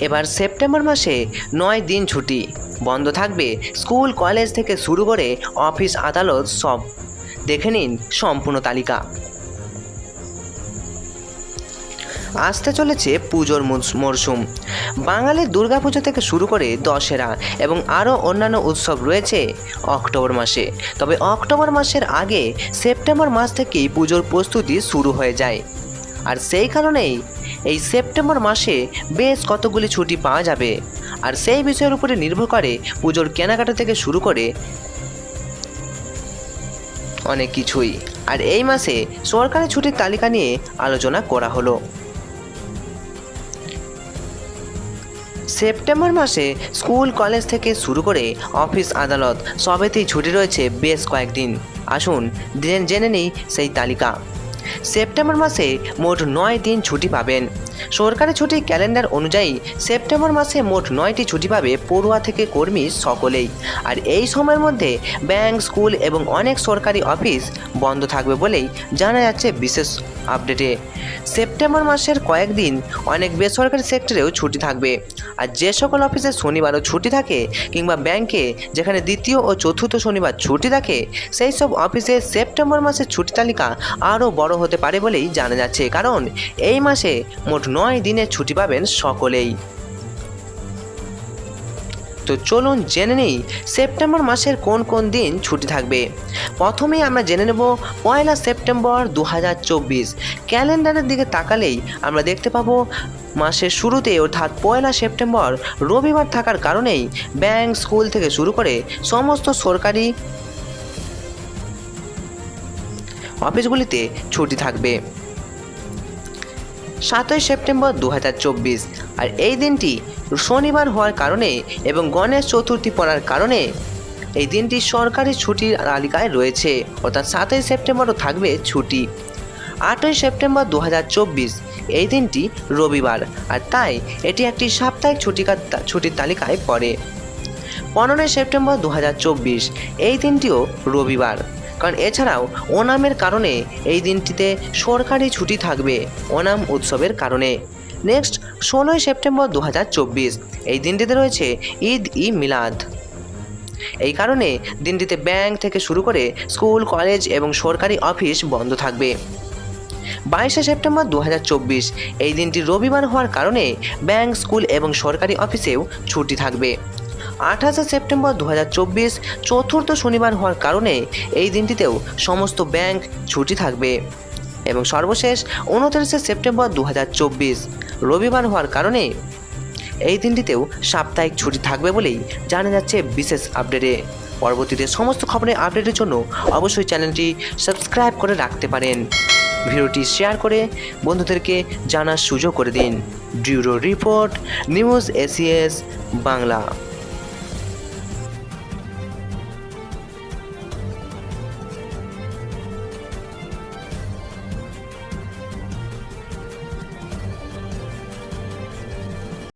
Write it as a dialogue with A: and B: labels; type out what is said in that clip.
A: এবার সেপ্টেম্বর মাসে নয় দিন ছুটি। বন্ধ থাকবে স্কুল, কলেজ থেকে শুরু করে অফিস, আদালত সব। দেখে নিন সম্পূর্ণ তালিকা। আসতে চলেছে পুজোর মরশুম। বাঙালির দুর্গাপুজো থেকে শুরু করে দশেরা এবং আরও অন্যান্য উৎসব রয়েছে অক্টোবর মাসে। তবে অক্টোবর মাসের আগে সেপ্টেম্বর মাস থেকেই পুজোর প্রস্তুতি শুরু হয়ে যায়। আর সেই কারণেই এই সেপ্টেম্বর মাসে বেশ কতগুলি ছুটি পাওয়া যাবে। আর সেই বিষয়ের উপরে নির্ভর করে পুজোর কেনাকাটা থেকে শুরু করে অনেক কিছুই। আর এই মাসে সরকারি ছুটির তালিকা নিয়ে আলোচনা করা হলো। সেপ্টেম্বর মাসে স্কুল, কলেজ থেকে শুরু করে অফিস, আদালত সবেতেই ছুটি রয়েছে বেশ কয়েকদিন। আসুন, জেনে- নিই সেই তালিকা। সেপ্টেম্বর মাসে মোট নয় দিন ছুটি পাবেন। সরকারি ছুটি ক্যালেন্ডার অনুযায়ী সেপ্টেম্বর মাসে মোট নয়টি ছুটি পাবে পড়ুয়া থেকে কর্মী সকলেই। আর এই সময়ের মধ্যে ব্যাংক, স্কুল এবং অনেক সরকারি অফিস বন্ধ থাকবে বলেই জানা যাচ্ছে বিশেষ আপডেটে। সেপ্টেম্বর মাসের কয়েকদিন অনেক বেসরকারি সেক্টরেও ছুটি থাকবে। আর যে সকল অফিসে শনিবারও ছুটি থাকে কিংবা ব্যাংকে, যেখানে দ্বিতীয় ও চতুর্থ শনিবার ছুটি থাকে, সেই সব অফিসে সেপ্টেম্বর মাসের ছুটি তালিকা আরও বড় হতে পারে বলেই জানা যাচ্ছে। কারণ এই মাসে মোট নয় দিনের ছুটি পাবেন সকলেই। তো চলুন জেনে নেই সেপ্টেম্বর মাসের কোন কোন দিন ছুটি থাকবে। প্রথমেই আমরা জেনে নেব পয়লা সেপ্টেম্বর দু হাজার চব্বিশ। ক্যালেন্ডারের দিকে তাকালেই আমরা দেখতে পাবো মাসের শুরুতে অর্থাৎ পয়লা সেপ্টেম্বর রবিবার থাকার কারণেই ব্যাংক, স্কুল থেকে শুরু করে সমস্ত সরকারি অফিসগুলিতে ছুটি থাকবে। সাতই সেপ্টেম্বর দু হাজার চব্বিশ। আর এই দিনটি শনিবার হওয়ার কারণে এবং গণেশ চতুর্থী পড়ার কারণে এই দিনটি সরকারি ছুটির তালিকায় রয়েছে। অর্থাৎ সাতই সেপ্টেম্বরও থাকবে ছুটি। আটই সেপ্টেম্বর দু হাজার চব্বিশ, এই দিনটি রবিবার, আর তাই এটি একটি সাপ্তাহিক ছুটিকার ছুটির তালিকায় পড়ে। পনেরোই সেপ্টেম্বর দু হাজার চব্বিশ, এই দিনটিও রবিবার। কারণ এছাড়াও ওনামের কারণে এই দিনটিতে সরকারি ছুটি থাকবে ওনাম উৎসবের কারণে। নেক্সট ষোলোই সেপ্টেম্বর দু হাজার চব্বিশ। এই দিনটিতে রয়েছে ঈদ ই মিলাদ। এই কারণে দিনটিতে ব্যাংক থেকে শুরু করে স্কুল, কলেজ এবং সরকারি অফিস বন্ধ থাকবে। বাইশে সেপ্টেম্বর দু হাজার চব্বিশ, এই দিনটি রবিবার হওয়ার কারণে ব্যাংক, স্কুল এবং সরকারি অফিসেও ছুটি থাকবে। আঠাশে সেপ্টেম্বর দু হাজার চব্বিশ, চতুর্থ শনিবার হওয়ার কারণে এই দিনটিতেও সমস্ত ব্যাংক ছুটি থাকবে। এবং সর্বশেষ উনত্রিশে সেপ্টেম্বর দু হাজার চব্বিশ রবিবার হওয়ার কারণে এই দিনটিতেও সাপ্তাহিক ছুটি থাকবে বলেই জানা যাচ্ছে বিশেষ আপডেটে। পরবর্তীতে সমস্ত খবরের আপডেটের জন্য অবশ্যই চ্যানেলটি সাবস্ক্রাইব করে রাখতে পারেন। ভিডিওটি শেয়ার করে বন্ধুদেরকে জানার সুযোগ করে দিন। ডিউরো রিপোর্ট, নিউজ এসিএস, বাংলা।